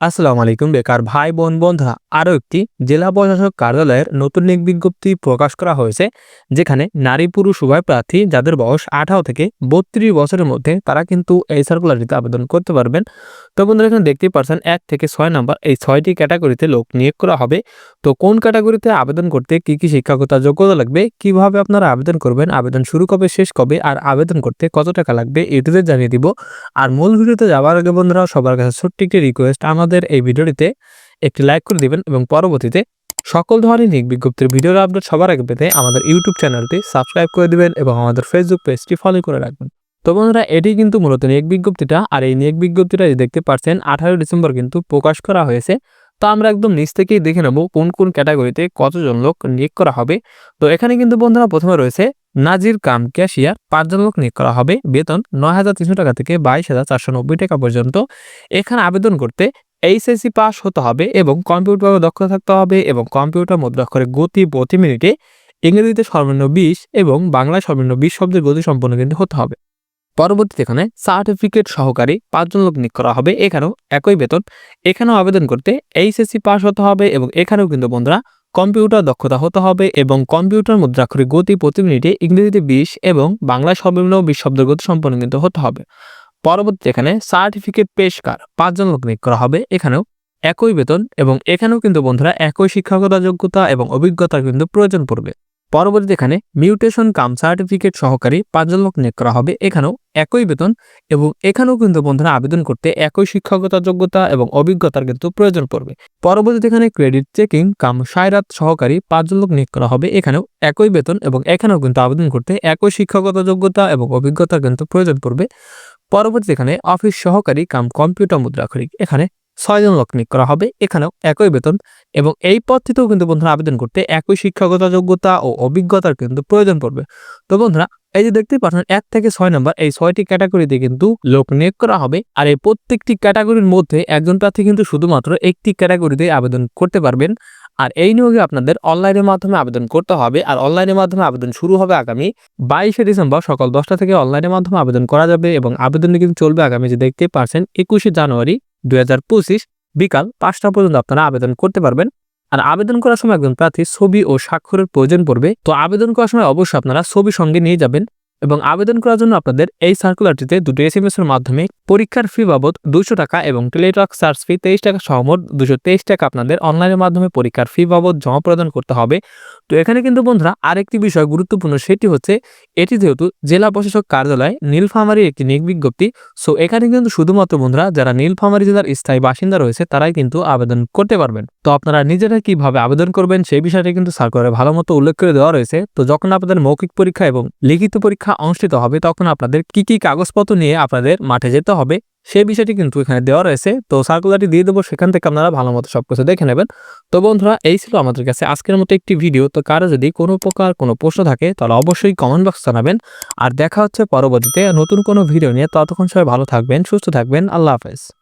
আসসালামু আলাইকুম, বেকার ভাই, বোন, বন্ধুরা। আরও একটি জেলা প্রশাসক কার্যালয়ের নতুন এক বিজ্ঞপ্তি প্রকাশ করা হয়েছে, যেখানে নারী পুরুষ উভয় প্রার্থী যাদের বয়স আঠারো থেকে বত্রিশ বছরের মধ্যে তারা কিন্তু এই সার্কুলারটিতে আবেদন করতে পারবেন। তো বন্ধুরা, এখানে দেখতেই পারছেন, এক থেকে ছয় নম্বর এই ছয়টি ক্যাটাগরিতে লোক নিয়োগ করা হবে। তো কোন ক্যাটাগরিতে আবেদন করতে কি কি শিক্ষাগতা যোগ্যতা লাগবে, কীভাবে আপনারা আবেদন করবেন, আবেদন শুরু কবে, শেষ কবে, আর আবেদন করতে কত টাকা লাগবে এটিতে জানিয়ে দিব। আর মূল ভিডিওতে যাওয়ার আগে বন্ধুরা, সবার কাছে ছোট্ট একটি রিকোয়েস্ট আমাদের এই ভিডিওটিতে একটি লাইক করে দিবেন এবং পরবর্তীতে সকল ধরনের নিক বিজ্ঞপ্তির ভিডিওর আপডেট সবার আগে পেতে আমাদের ইউটিউব চ্যানেলটি সাবস্ক্রাইব করে দিবেন এবং আমাদের ফেসবুক পেজটি ফলো করে রাখবেন। তো বন্ধুরা, এটি কিন্তু মূলত নিয়োগ বিজ্ঞপ্তিটা আর এই নিয়োগ বিজ্ঞপ্তিটা যে দেখতে পাচ্ছেন আঠারো ডিসেম্বর কিন্তু প্রকাশ করা হয়েছে। তো আমরা একদম নিচ থেকেই দেখে নেব কোন কোন ক্যাটাগরিতে কতজন লোক নিয়োগ করা হবে। তো এখানে কিন্তু বন্ধুরা প্রথমে রয়েছে নাজির কাম ক্যাশিয়ার, পাঁচজন লোক নিয়োগ করা হবে। বেতন নয় হাজার তিনশো টাকা থেকে বাইশ হাজার চারশো নব্বই টাকা পর্যন্ত। এখানে আবেদন করতে এইচএসসি পাস হতে হবে এবং কম্পিউটারে দক্ষতা থাকতে হবে এবং কম্পিউটার মুদ্রাক্ষরের গতি প্রতি মিনিটে ইংরেজিতে সর্বনিম্ন বিশ এবং বাংলায় সর্বনিম্ন বিশ শব্দের গতি সম্পন্ন কিন্তু হতে হবে। পরবর্তীতে এখানে সার্টিফিকেট সহকারী পাঁচজন লোক নিয়োগ করা হবে। এখানেও একই বেতন। এখানেও আবেদন করতে এইচএসসি পাস হতে হবে এবং এখানেও কিন্তু বন্ধুরা কম্পিউটার দক্ষতা হতে হবে এবং কম্পিউটার মুদ্রাক্ষরিক গতি প্রতি মিনিটে ইংরেজিতে বিশ এবং বাংলায় সর্বনিম্ন বিশ শব্দের গতি সম্পন্ন কিন্তু হতে হবে। পরবর্তীতে এখানে সার্টিফিকেট পেশকার পাঁচজন লোক নিয়োগ করা হবে। এখানেও একই বেতন এবং এখানেও কিন্তু বন্ধুরা একই শিক্ষাগত যোগ্যতা এবং অভিজ্ঞতার কিন্তু প্রয়োজন পড়বে। পরবর্তীতে এখানে মিউটেশন কাম সার্টিফিকেট সহকারী পাঁচজন লোক নিয়োগ করা হবে। এখানেও একই বেতন এবং এখানেও কিন্তু বন্ধুরা আবেদন করতে একই শিক্ষাগত যোগ্যতা এবং অভিজ্ঞতার কিন্তু প্রয়োজন পড়বে। পরবর্তীতে এখানে ক্রেডিট চেকিং কাম সায়রাত সহকারী পাঁচজন লোক নিয়োগ করা হবে। এখানেও একই বেতন এবং এখানেও কিন্তু আবেদন করতে একই শিক্ষাগত যোগ্যতা এবং অভিজ্ঞতার কিন্তু প্রয়োজন পড়বে। পরবর্তীতে এখানে অফিস সহকারী কাম কম্পিউটার মুদ্রা মুদ্রাক্ষরিক। এখানে ছয়জন লোক নিয়োগ করা হবে, এখানেও একই বেতন এবং এই পদটিতেও কিন্তু বন্ধুরা আবেদন করতে একই শিক্ষাগত যোগ্যতা ও অভিজ্ঞতার কিন্তু প্রয়োজন পড়বে। তো বন্ধুরা, এই যে দেখতে পাচ্ছেন, এক থেকে ছয় নম্বর, এই ছয়টি ক্যাটাগরিতে কিন্তু লোক নিয়োগ করা হবে আর এই প্রত্যেকটি ক্যাটাগরির মধ্যে একজন প্রার্থী কিন্তু শুধুমাত্র একটি ক্যাটাগরিতে আবেদন করতে পারবেন। আর এই নিয়োগে আপনাদের অনলাইনের মাধ্যমে আবেদন করতে হবে। আর অনলাইনের মাধ্যমে আবেদন শুরু হবে আগামী বাইশে ডিসেম্বর সকাল দশটা থেকে অনলাইনের মাধ্যমে আবেদন করা যাবে এবং আবেদন কিন্তু চলবে আগামী যে দেখতে পারছেন একুশে জানুয়ারি দুই হাজার পঁচিশ বিকাল পাঁচটা পর্যন্ত আপনারা আবেদন করতে পারবেন। আর আবেদন করার সময় একজন প্রার্থী ছবি ও স্বাক্ষরের প্রয়োজন পড়বে। তো আবেদন করার সময় অবশ্যই আপনারা ছবি সঙ্গে নিয়ে যাবেন। এবং আবেদন করার জন্য আপনাদের এই সার্কুলারটিতে দুটো এস এম এস এর মাধ্যমে পরীক্ষার ফি বাবদ দুশো টাকা এবং টেলিটক চার্জ ফি তেইশ টাকা সহমত দুশো তেইশ টাকা আপনাদের অনলাইনের মাধ্যমে পরীক্ষার ফি বাবদ জমা প্রদান করতে হবে। তো এখানে কিন্তু বন্ধুরা আরেকটি বিষয় গুরুত্বপূর্ণ, সেটি হচ্ছে এটি যেহেতু জেলা প্রশাসক কার্যালয় নীলফামারী একটি নিয়োগ বিজ্ঞপ্তি সো এখানে কিন্তু শুধুমাত্র বন্ধুরা যারা নীলফামারী জেলার স্থায়ী বাসিন্দা রয়েছে, তারাই কিন্তু আবেদন করতে পারবেন। তো আপনারা নিজেরা কীভাবে আবেদন করবেন সেই বিষয়টি কিন্তু সার্কুলারে ভালো মতো উল্লেখ করে দেওয়া রয়েছে। তো যখন আপনাদের মৌখিক পরীক্ষা এবং লিখিত পরীক্ষা অনুষ্ঠিত হবে, তখন আপনাদের কি কি কাগজপত্র নিয়ে আপনাদের মাঠে যেতে হবে সেই বিষয়টি কিন্তু এখানে দেওয়া রয়েছে। তো সার্কুলারটি দিয়ে দেবো, সেখান থেকে আপনারা ভালো মতো সবকিছু দেখে নেবেন। তো বন্ধুরা, এই ছিল আমাদের কাছে আজকের মতো একটি ভিডিও তো কারও যদি কোনো প্রকার কোনো প্রশ্ন থাকে, তাহলে অবশ্যই কমেন্ট বক্স জানাবেন। আর দেখা হচ্ছে পরবর্তীতে নতুন কোনো ভিডিও নিয়ে, ততক্ষণ সবাই ভালো থাকবেন, সুস্থ থাকবেন। আল্লাহ হাফেজ।